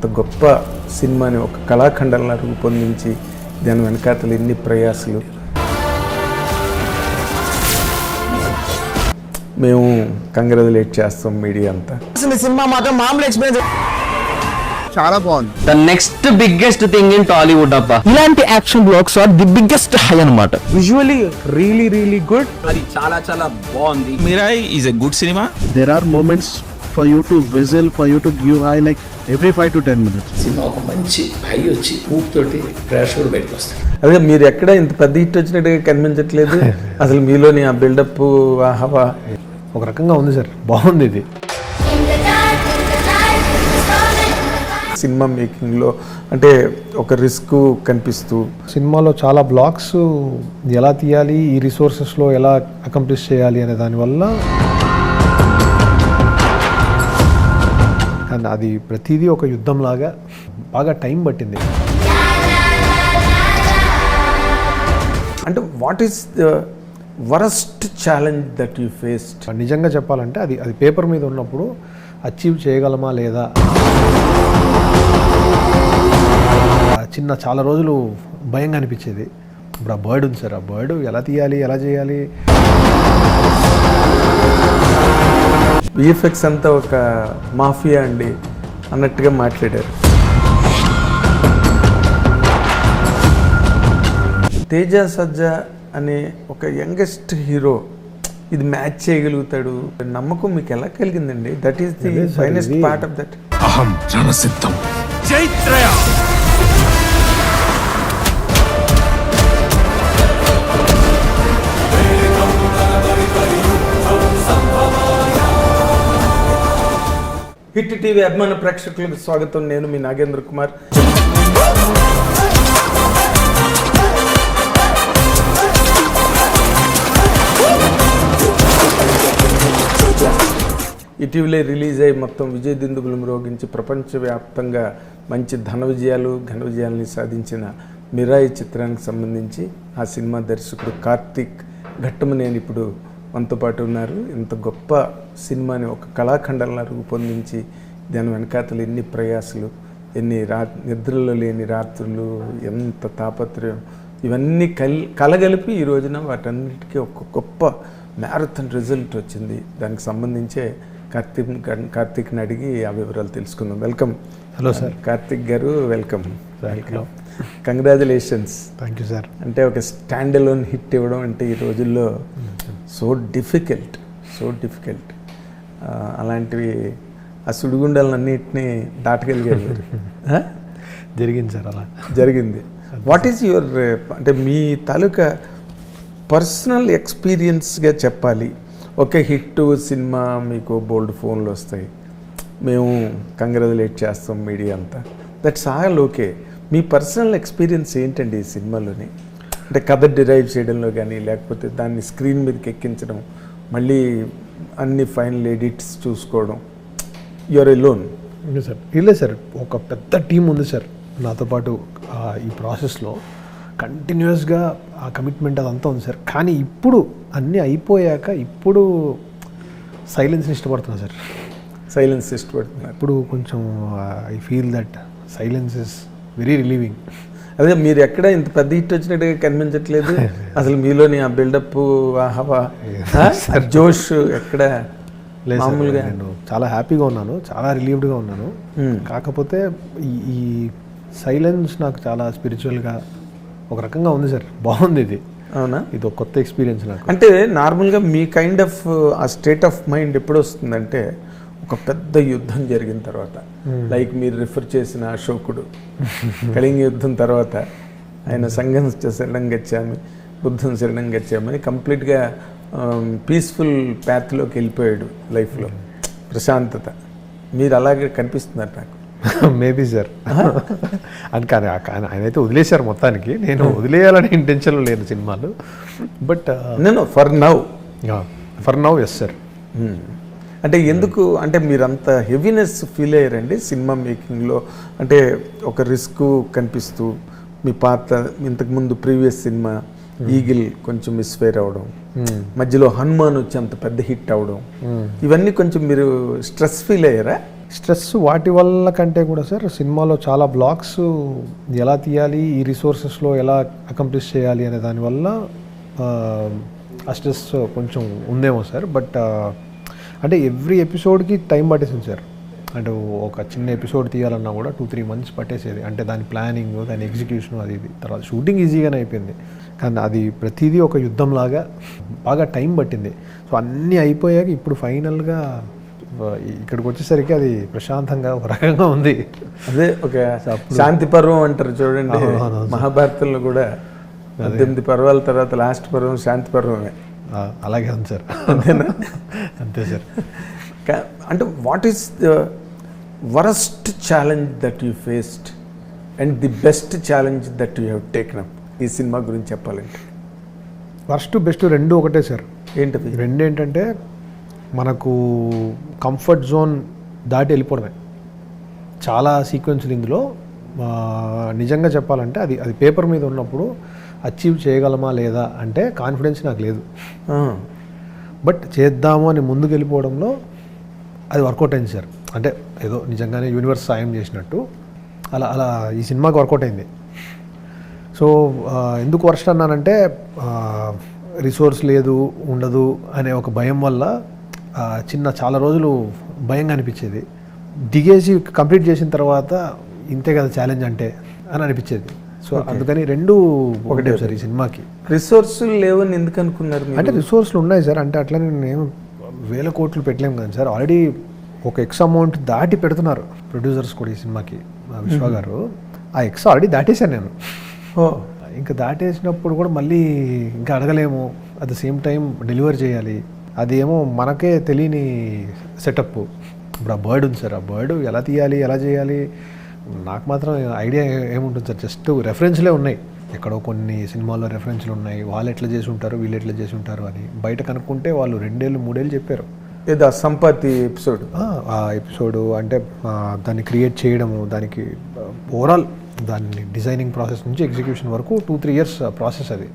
ఇంత గొప్ప సినిమాని ఒక కళాఖండంలా రూపొందించి దాని వెనకాతలు ఎన్ని ప్రయాసలు. మేము కంగ్రాచులేట్ చేస్తాం మీడియా అంతా. అసలు సినిమా మాత్రం మామూలు ఎక్స్పీరియన్స్ చాలా బాగుంది. The next biggest thing in Tollywood అబ్బా. ఇలాంటి action blocks are the biggest high అనమాట విజువలీ రియలీ రియలీ గుడ్ అది చాలా చాలా బాగుంది. Mirai is a good cinema. there are moments for you to whistle, for you to give high like every 5 to 10 minutes. సినిమా ఒక మంచి high వచ్చి ఊపు తోటి క్రాష్ కూడా బయటకు వస్తాయి అదే మీరు ఎక్కడ ఇంత పెద్ద హిట్ వచ్చినట్టుగా కనిపించట్లేదు అసలు మీలోని ఆ బిల్డప్ ఆ హవా ఒక రకంగా ఉంది సార్ బాగుంది ఇది. సినిమా మేకింగ్లో అంటే ఒక రిస్క్ కనిపిస్తూ సినిమాలో చాలా బ్లాక్స్ ఎలా తీయాలి ఈ రిసోర్సెస్లో ఎలా అకంప్లిష్ చేయాలి అనే దానివల్ల అండ్ అది ప్రతిదీ ఒక యుద్ధంలాగా బాగా టైం పట్టింది. అంటే what is the worst challenge that you faced నిజంగా చెప్పాలంటే అది అది పేపర్ మీద ఉన్నప్పుడు అచీవ్ చేయగలమా లేదా? చిన్న చాలా రోజులు భయంగా అనిపించేది. ఇప్పుడు ఆ బర్డ్ ఉంది సార్ ఆ బర్డ్ ఎలా తీయాలి ఎలా చేయాలి? విఎఫ్ఎక్స్ అంతా ఒక మాఫియా అండి అన్నట్టుగా మాట్లాడారు తేజ సజ్జా అనే ఒక యంగెస్ట్ హీరో ఇది మ్యాచ్ చేయగలుగుతాడు నమ్మకం మీకు ఎలా కలిగిందండి that is the finest part of that Aham Ranasiddham. Jaitraya. Hit TV అభిమాన ప్రేక్షకులకు స్వాగతం. నేను మీ నాగేంద్ర కుమార్. ఇటీవలే రిలీజ్ అయ్యి మొత్తం విజయ దిందుగులు మ్రోగించి ప్రపంచవ్యాప్తంగా మంచి ధన విజయాలు ఘన విజయాల్ని సాధించిన మిరాయి చిత్రానికి సంబంధించి ఆ సినిమా దర్శకుడు కార్తీక్ ఘట్టమనేని ఇప్పుడు మనతో పాటు ఉన్నారు. ఇంత గొప్ప సినిమాని ఒక కళాఖండంలా రూపొందించి దాని వెనకాతలు ఎన్ని ప్రయాసలు ఎన్ని రా నిద్రలో లేని రాత్రులు ఎంత తాపత్రయం. ఇవన్నీ కల్ కలగలిపి ఈ రోజున వాటన్నిటికీ ఒక గొప్ప మ్యారథాన్ రిజల్ట్ వచ్చింది. దానికి సంబంధించే కార్తీక్ కార్తీక్ని అడిగి ఆ వివరాలు తెలుసుకుందాం. వెల్కమ్. Hello sir. కార్తీక్ గారు welcome. Hello congratulations thank you sir. అంటే ఒక స్టాండ్ అలోన్ హిట్ ఇవ్వడం అంటే ఈ రోజుల్లో సో డిఫికల్ట్ సో డిఫికల్ట్. అలాంటివి ఆ సుడిగుండాలన్నింటినీ దాటగలిగారు మీరు. జరిగింది సార్ అలా. జరిగింది. వాట్ ఈజ్ యువర్ అంటే మీ తాలూకా పర్సనల్ ఎక్స్పీరియన్స్గా చెప్పాలి. ఒక హిట్ సినిమా మీకు బోల్డ్ ఫోన్లు వస్తాయి. మేము కంగ్రాచులేట్ చేస్తాం మీడియా అంతా. దట్స్ ఆల్ ఓకే మీ పర్సనల్ ఎక్స్పీరియన్స్ ఏంటండి ఈ సినిమాలోని? అంటే కథ డిరైవ్ చేయడంలో కానీ లేకపోతే దాన్ని స్క్రీన్ మీదకి ఎక్కించడం మళ్ళీ అన్ని ఫైనల్ ఎడిట్స్ చూసుకోవడం యువర్ ఎ లోన్ సార్ ఇల్లే సార్ ఒక పెద్ద టీం ఉంది సార్. నాతో పాటు ఈ ప్రాసెస్లో కంటిన్యూస్గా ఆ కమిట్మెంట్ అదంతా ఉంది సార్. కానీ ఇప్పుడు అన్నీ అయిపోయాక ఇప్పుడు సైలెన్స్ని ఇష్టపడుతున్నా సార్. సైలెన్స్ ఇష్టపడుతున్నారు. ఇప్పుడు కొంచెం I feel that silence is very relieving అదే మీరు ఎక్కడ ఇంత పెద్ద హిట్ వచ్చినట్టుగా కనిపించట్లేదు? అసలు మీలోని ఆ బిల్డప్ ఆ హవా? జోష్ ఎక్కడ? మామూలుగా? నేను చాలా హ్యాపీగా ఉన్నాను చాలా రిలీవ్డ్గా ఉన్నాను. కాకపోతే ఈ ఈ సైలెన్స్ నాకు చాలా స్పిరిచువల్గా ఒక రకంగా ఉంది సార్. బాగుంది ఇది. అవునా? ఇది ఒక కొత్త ఎక్స్పీరియన్స్ నాకు. అంటే నార్మల్గా మీ కైండ్ ఆఫ్ ఆ స్టేట్ ఆఫ్ మైండ్ ఎప్పుడు వస్తుందంటే ఒక పెద్ద యుద్ధం జరిగిన తర్వాత లైక్ మీరు రిఫర్ చేసిన అశోకుడు కళింగ యుద్ధం తర్వాత ఆయన సంఘం శరణం గచ్చామి బుద్ధం శరణం గచ్చామని కంప్లీట్గా పీస్ఫుల్ ప్యాత్లోకి వెళ్ళిపోయాడు లైఫ్లో. ప్రశాంతత. మీరు అలాగే కనిపిస్తున్నారు నాకు. మేబీ సార్ అని కానీ అయితే వదిలేశారు మొత్తానికి. నేను వదిలేయాలనే ఇంటెన్షన్లో లేను సినిమాలు. బట్ నేను for now for now yes sir అంటే ఎందుకు అంటే మీరు అంత హెవీనెస్ ఫీల్ అయ్యారండి సినిమా మేకింగ్లో? అంటే ఒక రిస్క్ కనిపిస్తూ మీ పాత ఇంతకుముందు ప్రీవియస్ సినిమా ఈగిల్ కొంచెం మిస్ఫేర్ అవడం మధ్యలో హనుమాన్ వచ్చి అంత పెద్ద హిట్ అవడం ఇవన్నీ కొంచెం మీరు స్ట్రెస్ ఫీల్ అయ్యారా? స్ట్రెస్ వాటి వల్ల కంటే కూడా సార్ సినిమాలో చాలా బ్లాక్స్ ఎలా తీయాలి ఈ రిసోర్సెస్లో ఎలా అకంప్లిష్ చేయాలి అనే దానివల్ల ఆ స్ట్రెస్ కొంచెం ఉందేమో సార్ బట్ అంటే ఎవ్రీ ఎపిసోడ్కి టైం పట్టేసింది సార్. అంటే ఒక చిన్న ఎపిసోడ్ తీయాలన్నా కూడా టూ త్రీ మంత్స్ పట్టేసేది. అంటే దాని ప్లానింగ్ దాని ఎగ్జిక్యూషన్ అది ఇది. తర్వాత షూటింగ్ ఈజీగానే అయిపోయింది. కానీ అది ప్రతిదీ ఒక యుద్ధంలాగా బాగా టైం పట్టింది. సో అన్నీ అయిపోయాక ఇప్పుడు ఫైనల్గా ఇక్కడికి వచ్చేసరికి అది ప్రశాంతంగా ఒక రకంగా ఉంది. అదే ఒక శాంతి పర్వం అంటారు చూడండి. మహాభారతంలో కూడా పద్దెనిమిది పర్వాల తర్వాత లాస్ట్ పర్వం శాంతి పర్వమే. అలాగే ఉంది సార్. అంతే సార్. అంటే what is the worst challenge that you faced and the best challenge that you have taken up ఈ సినిమా గురించి చెప్పాలంటే. ఫస్ట్ బెస్ట్ రెండు ఒకటే సార్. ఏంటది? రెండు ఏంటంటే మనకు కంఫర్ట్ జోన్ దాటి వెళ్ళిపోవడమే. చాలా సీక్వెన్స్లు ఇందులో. నిజంగా చెప్పాలంటే అది అది పేపర్ మీద ఉన్నప్పుడు అచీవ్ చేయగలమా లేదా అంటే కాన్ఫిడెన్స్ నాకు లేదు. బట్ చేద్దాము అని ముందుకు వెళ్ళిపోవడంలో అది వర్కౌట్ అయింది సార్. అంటే ఏదో నిజంగానే యూనివర్స్ సాయం చేసినట్టు. అలా అలా ఈ సినిమాకి వర్కౌట్ అయింది. సో ఎందుకు వర్స్ట్ అన్నానంటే రిసోర్స్ లేదు ఉండదు అనే ఒక భయం వల్ల చిన్న చాలా రోజులు భయంగా అనిపించేది. దిగేసి కంప్లీట్ చేసిన తర్వాత ఇంతే కదా ఛాలెంజ్ అంటే అని అనిపించేది. సో అందుకని రెండు ఒకటే సార్ ఈ సినిమాకి. రిసోర్సులు లేవని ఎందుకు అనుకున్నారు? అంటే రిసోర్స్లు ఉన్నాయి సార్. అంటే అట్లా నేను వేల కోట్లు పెట్టలేము కదా సార్. ఆల్రెడీ ఒక ఎక్స్ అమౌంట్ దాటి పెడుతున్నారు ప్రొడ్యూసర్స్ కూడా ఈ సినిమాకి. విశ్వ గారు. ఆ ఎక్స్ ఆల్రెడీ దాటేశాను నేను. ఇంకా దాటేసినప్పుడు కూడా మళ్ళీ ఇంకా అడగలేము. At the same time deliver చేయాలి. అదేమో మనకే తెలియని సెటప్ ఇప్పుడు ఆ బర్డ్ ఉంది సార్. ఆ బర్డ్ ఎలా తీయాలి ఎలా చేయాలి? నాకు మాత్రం ఐడియా ఏముంటుంది సార్? జస్ట్ రెఫరెన్స్లే ఉన్నాయి. ఎక్కడో కొన్ని సినిమాల్లో రెఫరెన్స్లు ఉన్నాయి. వాళ్ళు ఎట్లా చేసి ఉంటారు? వీళ్ళు ఎట్లా చేసి ఉంటారు? అని బయట కనుక్కుంటే వాళ్ళు రెండేళ్ళు మూడేళ్ళు చెప్పారు. ఏదో సంపత్తి ఎపిసోడ్ ఆ, ఎపిసోడ్ అంటే దాన్ని క్రియేట్ చేయడము దానికి ఓవరాల్ దాన్ని డిజైనింగ్ ప్రాసెస్ నుంచి ఎగ్జిక్యూషన్ వరకు టూ త్రీ ఇయర్స్ ప్రాసెస్ అది.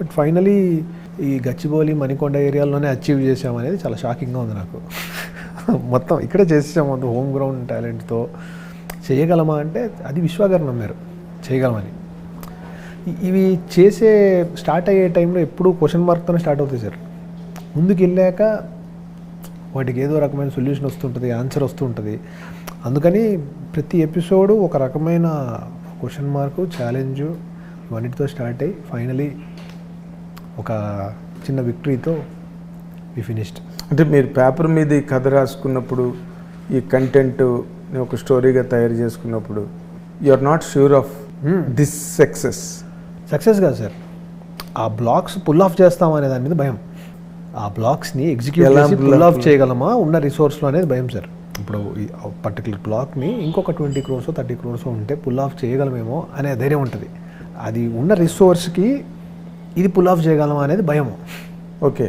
బట్ ఫైనలీ ఈ గచ్చిబౌలి మణికొండ ఏరియాలోనే అచీవ్ చేసామనేది చాలా షాకింగ్గా ఉంది నాకు. మొత్తం ఇక్కడే చేసేసాము అంత హోమ్ గ్రౌండ్ టాలెంట్తో చేయగలమా అంటే అది విశ్వాగారు నమ్మారు చేయగలమని. ఇవి చేసే స్టార్ట్ అయ్యే టైంలో ఎప్పుడూ క్వశ్చన్ మార్క్తోనే స్టార్ట్ అవుతాయి సార్. ముందుకు వెళ్ళాక వాటికి ఏదో రకమైన సొల్యూషన్ వస్తుంటుంది ఆన్సర్ వస్తుంటుంది. అందుకని ప్రతి ఎపిసోడు ఒక రకమైన క్వశ్చన్ మార్కు ఛాలెంజ్ ఇవన్నిటితో స్టార్ట్ అయ్యి ఫైనలీ ఒక చిన్న విక్టరీతో వి ఫినిష్డ్ అంటే మీరు పేపర్ మీద ఈ కథ రాసుకున్నప్పుడు ఈ కంటెంట్ ఒక స్టోరీగా తయారు చేసుకున్నప్పుడు you are not sure of this success success కాదు సార్. ఆ బ్లాక్స్ పుల్ ఆఫ్ చేస్తాం అనే దాని మీద భయం. ఆ బ్లాక్స్ని ఎగ్జిక్యూట్ చేసి పుల్ ఆఫ్? చేయగలమా? ఉన్న రిసోర్స్లో అనేది భయం సార్. ఇప్పుడు పర్టికులర్ బ్లాక్ని ఇంకొక ట్వంటీ క్రోర్స్ థర్టీ క్రోర్స్ ఉంటే పుల్ ఆఫ్ చేయగలమేమో అనే ధైర్యం ఉంటుంది. అది ఉన్న రిసోర్స్కి ఇది పుల్ ఆఫ్ చేయగలమా అనేది భయము. Okay